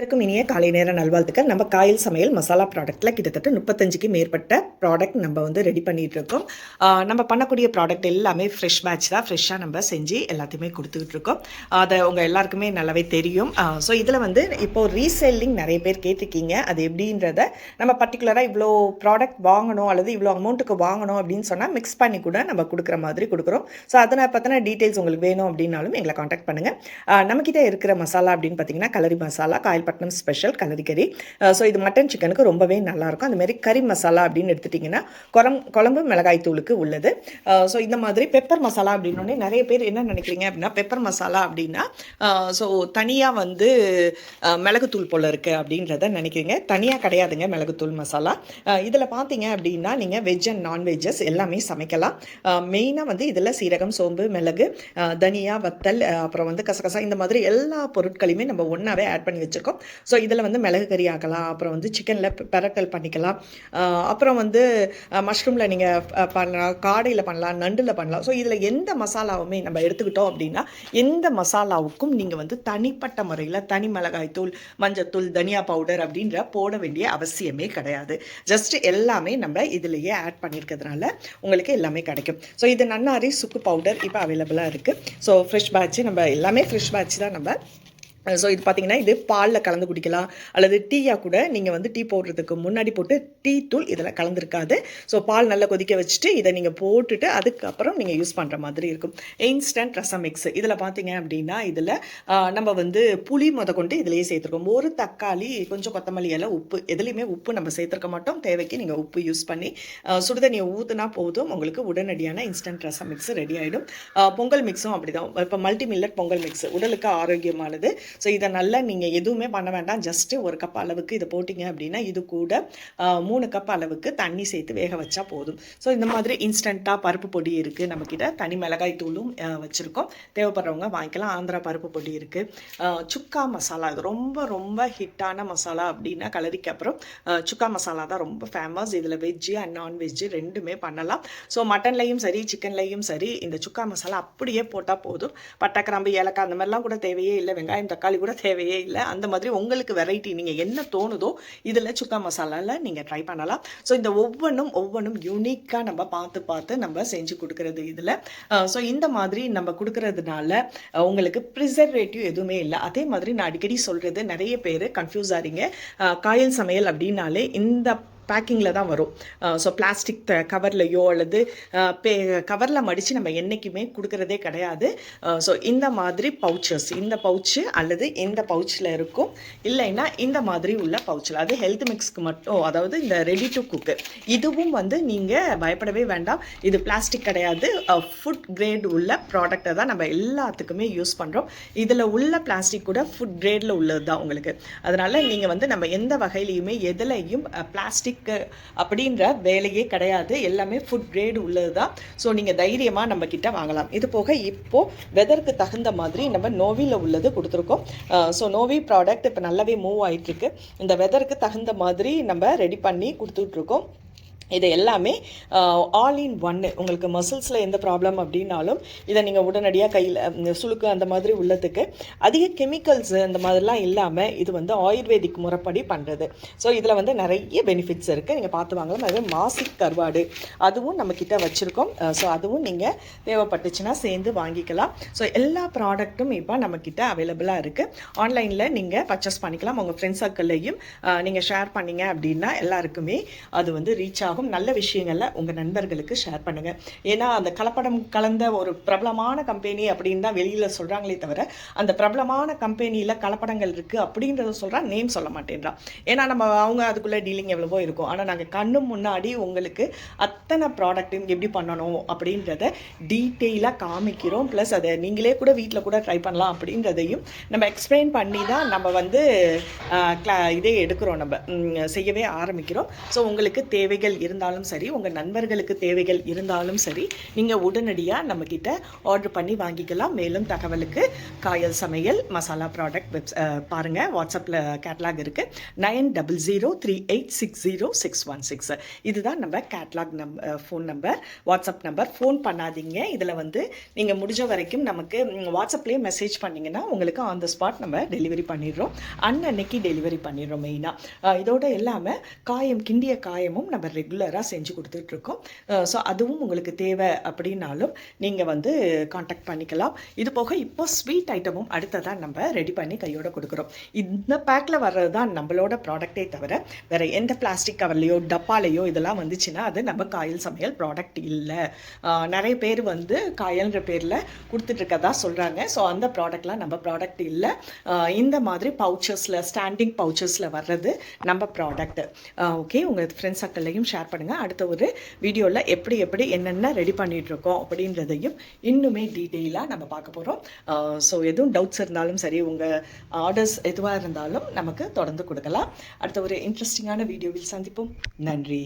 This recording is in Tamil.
இருக்கும் இனிய காலை நேர நல்வாழ்த்துக்கள். நம்ம காயல் சமையல் மசாலா ப்ராடக்ட்டில் கிட்டத்தட்ட முப்பத்தஞ்சுக்கு மேற்பட்ட ப்ராடக்ட் நம்ம வந்து ரெடி பண்ணிட்டு இருக்கோம் நம்ம பண்ணக்கூடிய ப்ராடக்ட் எல்லாமே ஃப்ரெஷ் பேட்ச் தான். ஃப்ரெஷ்ஷாக நம்ம செஞ்சு எல்லாத்தையுமே கொடுத்துக்கிட்டு இருக்கோம் அதை உங்கள் எல்லாருக்குமே நல்லாவே தெரியும். ஸோ இதில் வந்து இப்போ ரீசெல்லிங் நிறைய பேர் கேட்டிருக்கீங்க. அது எப்படின்றத நம்ம பர்டிகுலராக இவ்வளோ ப்ராடக்ட் வாங்கணும் அல்லது இவ்வளோ அமௌண்ட்டுக்கு வாங்கணும் அப்படின்னு சொன்னால் மிக்ஸ் பண்ணி கூட நம்ம கொடுக்குற மாதிரி கொடுக்குறோம். ஸோ அதனால் பற்றின டீட்டெயில்ஸ் உங்களுக்கு வேணும் அப்படின்னாலும் எங்களை காண்டாக்ட் பண்ணுங்கள் நம்மக்கிட்ட இருக்கிற மசாலா அப்படின்னு பார்த்தீங்கன்னா கலரி மசாலா காயில் காயல்பட்டினம் ஸ்பெஷல் கலரி கறி. ஸோ இது மட்டன் சிக்கனுக்கு ரொம்பவே நல்லாயிருக்கும் அந்தமாரி கறி மசாலா அப்படின்னு எடுத்துட்டிங்கன்னா குரம் குழம்பு மிளகாய் தூளுக்கு உள்ளது. ஸோ இந்த மாதிரி பெப்பர் மசாலா அப்படின்னோடனே நிறைய பேர் என்ன நினைக்கிறீங்க அப்படின்னா பெப்பர் மசாலா அப்படின்னா ஸோ தனியாக வந்து மிளகுத்தூள் போல் இருக்குது அப்படின்றத நினைக்கிறீங்க. தனியாக கிடையாதுங்க மிளகுத்தூள் மசாலா. இதில் பார்த்தீங்க அப்படின்னா நீங்கள் வெஜ் அண்ட் நான்வெஜ்ஜஸ் எல்லாமே சமைக்கலாம். மெயினாக வந்து இதில் சீரகம் சோம்பு மிளகு தனியா வத்தல் அப்புறம் வந்து கசகசா இந்த மாதிரி எல்லா பொருட்களையுமே நம்ம ஒன்றாவே ஆட் பண்ணி வச்சுருக்கோம். ஸோ இதில் வந்து மிளகு கறி ஆக்கலாம் அப்புறம் வந்து சிக்கனில் பெரட்டல் பண்ணிக்கலாம். அப்புறம் வந்து மஷ்ரூமில் நீங்கள் பண்ணலாம் காடையில் பண்ணலாம் நண்டில் பண்ணலாம். ஸோ இதில் எந்த மசாலாவுமே நம்ம எடுத்துக்கிட்டோம் அப்படின்னா எந்த மசாலாவுக்கும் நீங்கள் வந்து தனிப்பட்ட முறையில் தனி மிளகாய் தூள் மஞ்சத்தூள் தனியா பவுடர் அப்படின்ற போட வேண்டிய அவசியமே கிடையாது. ஜஸ்ட் எல்லாமே நம்ம இதிலேயே ஆட் பண்ணியிருக்கிறதுனால உங்களுக்கு எல்லாமே கிடைக்கும். ஸோ இது நன்னாரி சுக்கு பவுடர் இப்போ அவைலபிளாக இருக்குது ஸோ ஃப்ரெஷ் பேட்ச் நம்ம எல்லாமே ஃப்ரெஷ் பேட்ச் தான் நம்ம ஸோ இது பார்த்தீங்கன்னா இது பாலில் கலந்து குடிக்கலாம். அல்லது டீயாக கூட நீங்கள் வந்து டீ போடுறதுக்கு முன்னாடி போட்டு டீ தூள் இதில் கலந்துருக்காது. ஸோ பால் நல்லா கொதிக்க வச்சுட்டு இதை நீங்கள் போட்டுட்டு அதுக்கப்புறம் நீங்கள் யூஸ் பண்ணுற மாதிரி இருக்கும். இன்ஸ்டன்ட் ரசம் மிக்ஸ் இதில் பார்த்தீங்க அப்படின்னா இதில் நம்ம வந்து புளி முத கொண்டு இதிலேயே சேர்த்துருக்கோம். ஒரு தக்காளி கொஞ்சம் கொத்தமல்லி எல்லாம் உப்பு எதுலேயுமே உப்பு நம்ம சேர்த்துருக்க மாட்டோம். தேவைக்கு நீங்கள் உப்பு யூஸ் பண்ணி சுடுதண்ணியை ஊற்றுனா போதும். உங்களுக்கு உடனடியான இன்ஸ்டன்ட் ரசம் மிக்ஸ் ரெடி ஆகிடும் பொங்கல் மிக்ஸும் அப்படி தான் இப்போ மல்டி மில்லட் பொங்கல் மிக்ஸ் உடலுக்கு ஆரோக்கியமானது. ஸோ இதை நல்லா நீங்கள் எதுவுமே பண்ண வேண்டாம். ஜஸ்ட்டு ஒரு கப் அளவுக்கு இதை போட்டிங்க அப்படின்னா இது கூட மூணு கப் அளவுக்கு தண்ணி சேர்த்து வேக வச்சா போதும். ஸோ இந்த மாதிரி இன்ஸ்டண்ட்டாக பருப்பு பொடி இருக்குது நம்மக்கிட்ட தனி மிளகாய் தூளும் வச்சுருக்கோம். தேவைப்படுறவங்க வாங்கிக்கலாம். ஆந்திரா பருப்பு பொடி இருக்குது சுக்கா மசாலா. இது ரொம்ப ரொம்ப ஹிட்டான மசாலா அப்படின்னா கலரிக்கு அப்புறம் சுக்கா மசாலா தான் ரொம்ப ஃபேமஸ் இதில் வெஜ்ஜு அண்ட் நான்வெஜ்ஜு ரெண்டுமே பண்ணலாம். ஸோ மட்டன்லையும் சரி சிக்கன்லையும் சரி இந்த சுக்கா மசாலா அப்படியே போட்டால் போதும். பட்டை கிராம்பு ஏலக்காய் அந்த மாதிரிலாம் கூட தேவையே இல்லை. வெங்காயம் தக்காளி தக்காளி கூட தேவையே இல்லை. அந்த மாதிரி உங்களுக்கு வெரைட்டி நீங்கள் என்ன தோணுதோ இதில் சுக்கா மசாலாவில் நீங்கள் ட்ரை பண்ணலாம். ஸோ இந்த ஒவ்வொன்றும் ஒவ்வொன்றும் யூனிக்காக நம்ம பார்த்து பார்த்து நம்ம செஞ்சு கொடுக்கறது இதில். ஸோ இந்த மாதிரி நம்ம கொடுக்கறதுனால உங்களுக்கு ப்ரிசர்வேட்டிவ் எதுவுமே இல்லை. அதே மாதிரி நான் அடிக்கடி சொல்கிறது நிறைய பேர் கன்ஃபியூஸ் ஆகிறீங்க காயல் சமையல் அப்படின்னாலே இந்த பேக்கிங்கில் தான் வரும். ஸோ பிளாஸ்டிக் த கவர்லையோ அல்லது பே கவரில் மடித்து நம்ம என்றைக்குமே கொடுக்குறதே கிடையாது. ஸோ இந்த மாதிரி பவுச்சஸ் இந்த பவுச்சு அல்லது இந்த பவுச்சில் இருக்கும். இல்லைன்னா இந்த மாதிரி உள்ள பவுச்சில் அது ஹெல்த் மிக்ஸ்க்கு மட்டும் அதாவது இந்த ரெடி டு குக்கு இதுவும் வந்து நீங்கள் பயப்படவே வேண்டாம். இது பிளாஸ்டிக் கிடையாது. ஃபுட் கிரேட் உள்ள ப்ராடக்டை தான் நம்ம எல்லாத்துக்குமே யூஸ் பண்ணுறோம் இதில் உள்ள பிளாஸ்டிக் கூட ஃபுட் கிரேடில் உள்ளது தான் உங்களுக்கு. அதனால் நீங்கள் வந்து நம்ம எந்த வகையிலையுமே எதுலையும் பிளாஸ்டிக் அப்படின்ற வேலையே கிடையாது. எல்லாமே ஃபுட் கிரேடு உள்ளது தான் ஸோ நீங்கள் தைரியமாக நம்ம கிட்ட வாங்கலாம். இது போக இப்போது வெதருக்கு தகுந்த மாதிரி நம்ம நோவியில் உள்ளது கொடுத்துருக்கோம். ஸோ நோவி ப்ராடக்ட் இப்போ நல்லாவே மூவ் ஆயிட்டிருக்கு. இந்த வெதருக்கு தகுந்த மாதிரி நம்ம ரெடி பண்ணி கொடுத்துட்ருக்கோம். இது எல்லாமே ஆல் இன் ஒன்று உங்களுக்கு மசில்ஸில் எந்த ப்ராப்ளம் அப்படின்னாலும் இதை நீங்கள் உடனடியாக கையில் சுழுக்கு சுளுக்கு அந்த மாதிரி உள்ளதுக்கு அதிக கெமிக்கல்ஸ் அந்த மாதிரிலாம் இல்லாமல் இது வந்து ஆயுர்வேதிக் முறைப்படி பண்ணுறது ஸோ இதில் வந்து நிறைய பெனிஃபிட்ஸ் இருக்குது நீங்கள் பார்த்து வாங்கலாம். அது மாசிக் கருவாடு. அதுவும் நம்மக்கிட்ட வச்சுருக்கோம். ஸோ அதுவும் நீங்கள் தேவைப்பட்டுச்சுன்னா சேர்ந்து வாங்கிக்கலாம். ஸோ எல்லா ப்ராடக்ட்டும் இப்போ நம்மக்கிட்ட அவைலபிளாக இருக்குது ஆன்லைனில் நீங்கள் பர்ச்சேஸ் பண்ணிக்கலாம். உங்கள் ஃப்ரெண்ட்ஸ் சர்க்கிள்லையும் நீங்கள் ஷேர் பண்ணிங்க அப்படின்னா எல்லாருக்குமே அது வந்து ரீச் ஆகும். நல்ல விஷயங்களை உங்கள் நண்பர்களுக்கு ஷேர் பண்ணுங்கள் ஏன்னா அந்த கலப்படம் கலந்த ஒரு பிரபலமான கம்பெனி அப்படின்னு தான் வெளியில் சொல்கிறாங்களே தவிர அந்த பிரபலமான கம்பெனியில் கலப்படங்கள் இருக்குது அப்படின்றத சொல்கிறான் நேம் சொல்ல மாட்டேன்றான் ஏன்னா நம்ம அவங்க அதுக்குள்ளே டீலிங் எவ்வளவோ இருக்கும். ஆனால் நாங்கள் கண்ணு முன்னாடி உங்களுக்கு அத்தனை ப்ராடக்ட்டும் எப்படி பண்ணணும் அப்படின்றத டீட்டெயிலாக காமிக்கிறோம். ப்ளஸ் அதை நீங்களே கூட வீட்டில் கூட ட்ரை பண்ணலாம் அப்படின்றதையும் நம்ம எக்ஸ்பிளைன் பண்ணி தான் நம்ம வந்து இதே எடுக்கிறோம் நம்ம. செய்யவே ஆரம்பிக்கிறோம். ஸோ உங்களுக்கு தேவைகள் இருந்தாலும் சரி உங்கள் நண்பர்களுக்கு தேவைகள் இருந்தாலும் சரி நீங்கள் உடனடியாக நம்மக்கிட்ட ஆர்டர் பண்ணி வாங்கிக்கலாம். மேலும் தகவலுக்கு காயல் சமையல் மசாலா ப்ராடக்ட் வெப் பாருங்கள் வாட்ஸ்அப்பில் கேட்லாக் இருக்குது nine double zero three eight six zero six one six. இதுதான் நம்ம கேட்லாக் நம் phone number WhatsApp number phone பண்ணாதீங்க. இதில் வந்து நீங்கள் முடிஞ்ச வரைக்கும் நமக்கு வாட்ஸ்அப்லேயே மெசேஜ் பண்ணிங்கன்னா உங்களுக்கு ஆன் த ஸ்பாட் நம்ம டெலிவரி பண்ணிடுறோம். அன்னன்னைக்கு டெலிவரி பண்ணிடுறோம் மெயினாக இதோட இல்லாமல் காயம் கிண்டிய காயமும் நம்ம ரெகுலர் ரெகுலராக செஞ்சு கொடுத்துட்ருக்கோம். ஸோ அதுவும் உங்களுக்கு தேவை அப்படின்னாலும் நீங்கள் வந்து காண்டாக்ட் பண்ணிக்கலாம். இது போக இப்போ ஸ்வீட் ஐட்டமும் அடுத்ததாக நம்ம ரெடி பண்ணி கையோட கொடுக்குறோம். இந்த பேக்கில் வர்றது தான் நம்மளோட ப்ராடக்ட்டே தவிர வேறு எந்த பிளாஸ்டிக் கவர்லையோ டப்பாலையோ இதெல்லாம் வந்துச்சுன்னா அது நம்ம காயல் சமையல் ப்ராடக்ட் இல்லை. நிறைய பேர் வந்து காயல்ன்ற பேரில் கொடுத்துட்ருக்கதா சொல்கிறாங்க ஸோ அந்த ப்ராடக்ட்லாம் நம்ம ப்ராடக்ட் இல்லை. இந்த மாதிரி பவுச்சஸில் ஸ்டாண்டிங் பவுச்சஸில் வர்றது நம்ம ப்ராடக்ட் ஓகே உங்கள் ஃப்ரெண்ட்ஸ் சர்க்கிள்லையும் ஷேர் பண்ணுங்கள் அடுத்த ஒரு வீடியோவில் எப்படி எப்படி என்னென்ன ரெடி பண்ணிகிட்ருக்கோம் அப்படின்றதையும் இன்னுமே டீட்டெயிலாக நம்ம பார்க்க போகிறோம் ஸோ எதுவும் டவுட்ஸ் இருந்தாலும் சரி உங்கள் ஆர்டர்ஸ் எதுவாக இருந்தாலும் நமக்கு தொடர்ந்து கொடுக்கலாம். அடுத்த ஒரு இன்ட்ரெஸ்டிங்கான வீடியோவில் சந்திப்போம். நன்றி.